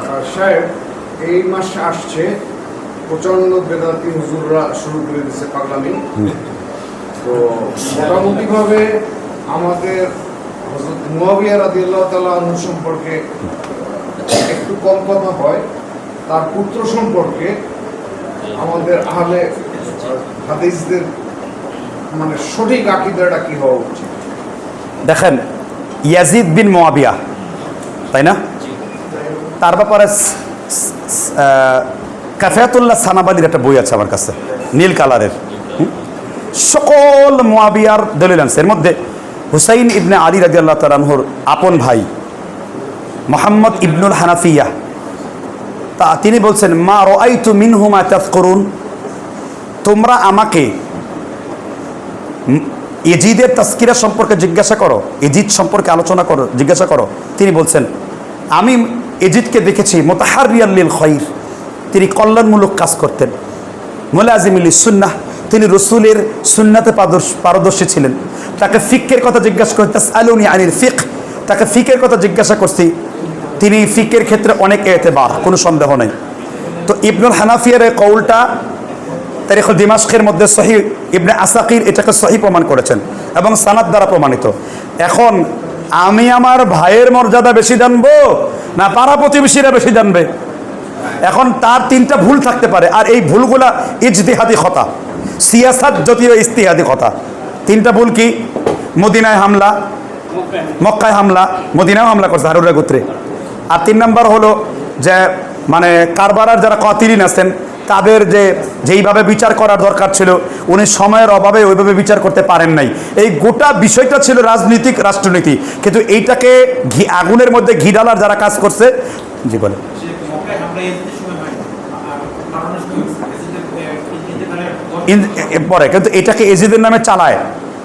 করুক সাহেব এই মাসে আসছে প্রচণ্ড বেদাতি হুজুররা শুরু করে দিচ্ছে পাগলামি। তো মোটামুটিভাবে আমাদের হযরত মুয়াবিয়া রাদিয়াল্লাহু তাআলা সম্পর্কে একটু কম কথা হয়। তার পুত্র সম্পর্কে আমাদের আহলে হাদিসদের মানে সঠিক আকিদাটা কি হওয়া উচিত? দেখেন ইয়াজিদ বিন মোয়াবিয়া তাই না? তার ব্যাপারে কাফেয়াতুল্লাহ সানাবাদির একটা বই আছে আমার কাছে, নীল কালারের? সকল মোয়াবিয়ার দলিল আনছে এর মধ্যে হুসাইন ইবনে আলী রাজি আল্লাহ তালানহর আপন ভাই মোহাম্মদ ইবনুল হানাফিয়া, তা তিনি বলছেন, মা রআইতু মিনহুমা করুন তোমরা আমাকে এজিদের তাস্কিরা সম্পর্কে জিজ্ঞাসা করো এজিদ সম্পর্কে আলোচনা করো, জিজ্ঞাসা করো। তিনি বলছেন, আমি এজিদকে দেখেছি মোতাহার রিয়াল্লিল খৈর তিনি কল্যাণমূলক কাজ করতেন। মোলাজিমিল সুন্নাহ, তিনি রসুলের সুন্নাতে পারদর্শী ছিলেন। তাকে ফিকের কথা জিজ্ঞাসা করতে আলুনি আনির ফিক তাকে ফিকের কথা জিজ্ঞাসা করছি, তিনি ফিকের ক্ষেত্রে অনেক এতেবার, কোনো সন্দেহ নেই। তো ইবনুল হানাফিয়ার এই কৌলটা তারিখ দিমাস্কের মধ্যে সহি ইবনে আসাকির এটাকে সহি প্রমাণ করেছেন এবং সানাদ দ্বারা প্রমাণিত। এখন আমি আমার ভাইয়ের মর্যাদা বেশি জানব না, পাড়া প্রতিবেশীরা বেশি জানবে। এখন তার তিনটা ভুল থাকতে পারে, আর এই ভুলগুলা ইজতিহাদি কথা সিয়াসাত যদিও ইস্তিহাদি কথা তিনটা ভুল কি? মদিনায় হামলা, মক্কায় হামলা মদিনায় হামলা করছে হারুরা গোত্রে। আর তিন নম্বর হলো যে মানে কারবারার যারা কতিরিন আছেন তাদের যে যেইভাবে বিচার করার দরকার ছিল, উনি সময়ের অভাবে ওইভাবে বিচার করতে পারেন নাই। এই গোটা বিষয়টা ছিল রাজনীতিক রাষ্ট্রনীতি। কিন্তু এইটাকে ঘি, আগুনের মধ্যে ঘি ঢালার যারা কাজ করছে, জি বলে পরে, কিন্তু এটাকে এজিদের নামে চালায়।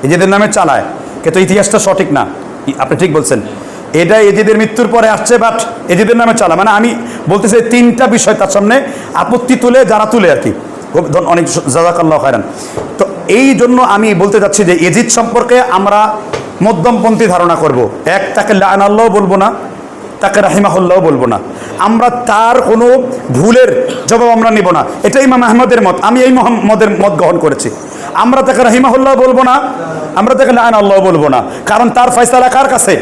এজিদের নামে চালায়। কিন্তু ইতিহাসটা সঠিক না। আপনি ঠিক বলছেন। এটা এজিদের মৃত্যুর পরে আসছে বাট এজিদের নামে চালা। মানে আমি বলতে চাই তিনটা বিষয় তার সামনে আপত্তি তুলে, যারা তুলে আর কি। অনেক জাজাকাল্লাহ খায়রান। তো এই জন্য আমি বলতে চাচ্ছি যে এজিদ সম্পর্কে আমরা মধ্যমপন্থী ধারণা করব। এক, তাকে লানাল্লাহ বলব না, তাকে রাহিমাহুল্লাহ বলব না। আমরা তার কোনো ভুলের জবাব আমরা নিব না। এটাই ইমাম আহমদের মত। আমি এই মহম্মদের মত গ্রহণ করেছি। আমরা তাকে রাহিমাহুল্লাহ বলব না, আমরা তাকে লাইন আল্লাহ বলব না। কারণ তার ফয়সালা কার কাছে?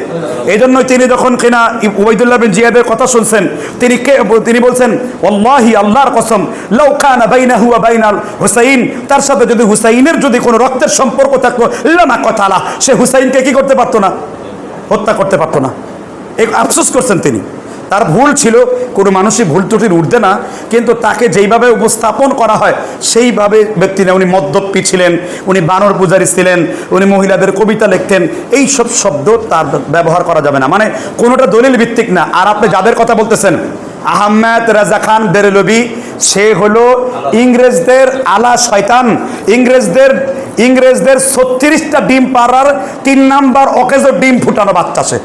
এই জন্যই তিনি যখন কিনা উবাইদুল্লাহ বিন জিয়াদের কথা শুনছেন, তিনি কে তিনি বলছেন ওল্লাহি আল্লাহর কসম লৌকানা বাইনাহু ওয়া বাইনাল হুসাইন। তার সাথে যদি হুসাইনের যদি কোনো রক্তের সম্পর্ক থাকতো, লামা কথালা সে হুসাইনকে কি করতে পারতো না? হত্যা করতে পারতো না। এই আফসোস করছেন তিনি। তার ভুল ছিল, কোনো মানুষই ভুল ত্রুটির উঠবে না, কিন্তু তাকে যেইভাবে উপস্থাপন করা হয়, সেইভাবে ব্যক্তি না উনি মদ্যপী ছিলেন, উনি বানর পূজারী ছিলেন, উনি মহিলাদের কবিতা লিখতেন এই সব শব্দ তার ব্যবহার করা যাবে না। মানে কোনোটা দলিল ভিত্তিক না। আর আপনি যাদের কথা বলতেছেন আহমেদ রাজা খান বেরেলবি সে হলো ইংরেজদের আলা শয়তান। ইংরেজদের ইংরেজদের ছত্রিশটা ডিম পাড়ার তিন নাম্বার অকেজো ডিম ফুটানো বাচ্চা সে।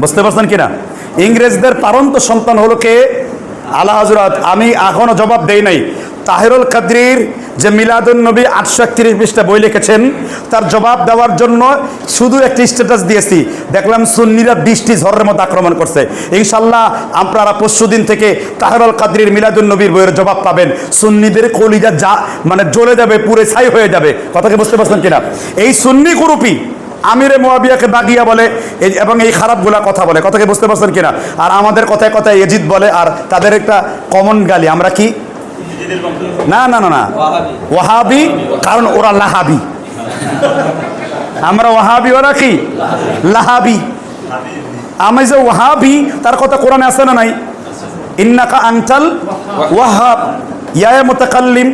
বুঝতে পারছেন কিনা? ইংরেজদের পারন্ত সন্তান হলো কে? আলা হজরত আমি এখনও জবাব দেই নাই। তাহিরুল কাদরির যে মিলাদুন নবী আটশো একত্রিশ পৃষ্ঠা বই লিখেছেন, তার জবাব দেওয়ার জন্য শুধু একটি স্ট্যাটাস দিয়েছি। দেখলাম সুন্নিরা বৃষ্টি, ঝড়ের মতো আক্রমণ করছে। ইনশাল্লাহ আপনারা পরশু দিন থেকে তাহিরুল কাদরির মিলাদুন নবীর বইয়ের জবাব পাবেন। সুন্নিদের কলিজা যা মানে জ্বলে যাবে, পুরে ছাই হয়ে যাবে। কথাকে বুঝতে পারছেন কিনা? এই সুন্নি গ্রুপই আমিরে মোয়াবিয়াকে বাগিয়া বলে এবং এই খারাপগুলা কথা বলে। কথাকে বুঝতে পারছেন কিনা? আর আমাদের কথায় কথায় এজিদ বলে, আর তাদের একটা কমন গালি। আমরা কি? না না না না। ওয়াহাবি, কারণ ওরা লাহাবি। আমরা ওয়াহাবি, ওরা কি? লাহাবি। আমি যে ওয়াহাবি, তার কথা কোরআনে আছে না নাই? ইন্নাকা আনতাল ওয়াহাব। ইয়া মুতাকাল্লিম,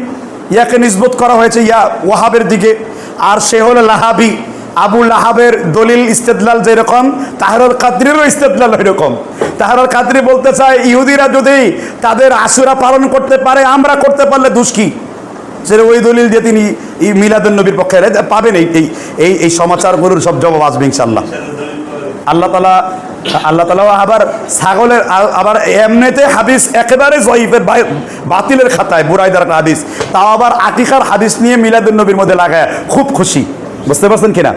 ইয়াকে নিসবত করা হয়েছে ইয়া ওয়াহাবের দিকে। আর সে হলো লাহাবি। আবু লাহাবের দলিল ইস্তেদলাল যেরকম, তাহারুল কাদরিরও ইস্তেদলাল ওইরকম। তাহারুল কাদরি বলতে চায়, ইহুদিরা যদি তাদের আশুরা পালন করতে পারে, আমরা করতে পারলে দুষ্কি সেটা ওই দলিল দিয়ে তিনি মিলাদুল নবীর পক্ষে পাবেন এই এই এই সমাচারগুলোর সব জবাব আসবে ইনশাল্লাহ আল্লাহ তালা আল্লাহ তালা আবার ছাগলের আবার এমনিতে হাদিস একেবারে জয়ীফের বাতিলের খাতায়, বুরাইদার হাদিস। তাও আবার আকিকার হাদিস নিয়ে মিলাদুল নবীর মধ্যে লাগায়, খুব খুশি। বুঝতে পারছেন কিনা?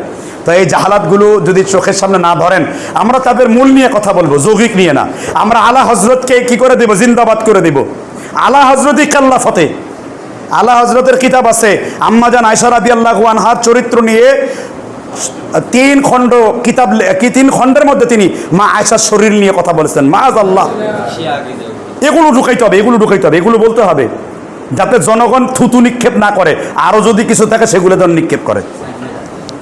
তো এই জাহালাতগুলো যদি চোখের সামনে না ধরেন, আমরা তাদের মূল নিয়ে কথা বলব, যৌগিক নিয়ে না। আমরা আলা হজরতকে কি করে দেব? জিন্দাবাদ করে দেব। আলা হজরতই কাল্লা ফতে আলা হজরতের কিতাব আছে আম্মাজান আয়সা রাদি আল্লাহ আনহার চরিত্র নিয়ে তিন খণ্ড কিতাব তিন খণ্ডের মধ্যে তিনি মা আয়সার শরীর নিয়ে কথা বলেছেন। মাজ আল্লাহ এগুলো ঢুকাইতে হবে, এগুলো ঢুকাইতে হবে, এগুলো বলতে হবে। যাতে জনগণ থুতু নিক্ষেপ না করে আরও যদি কিছু থাকে সেগুলো যেন নিক্ষেপ করে।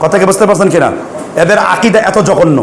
কথা কি বুঝতে পারছেন কিনা? এদের আকিদা এত জঘন্য।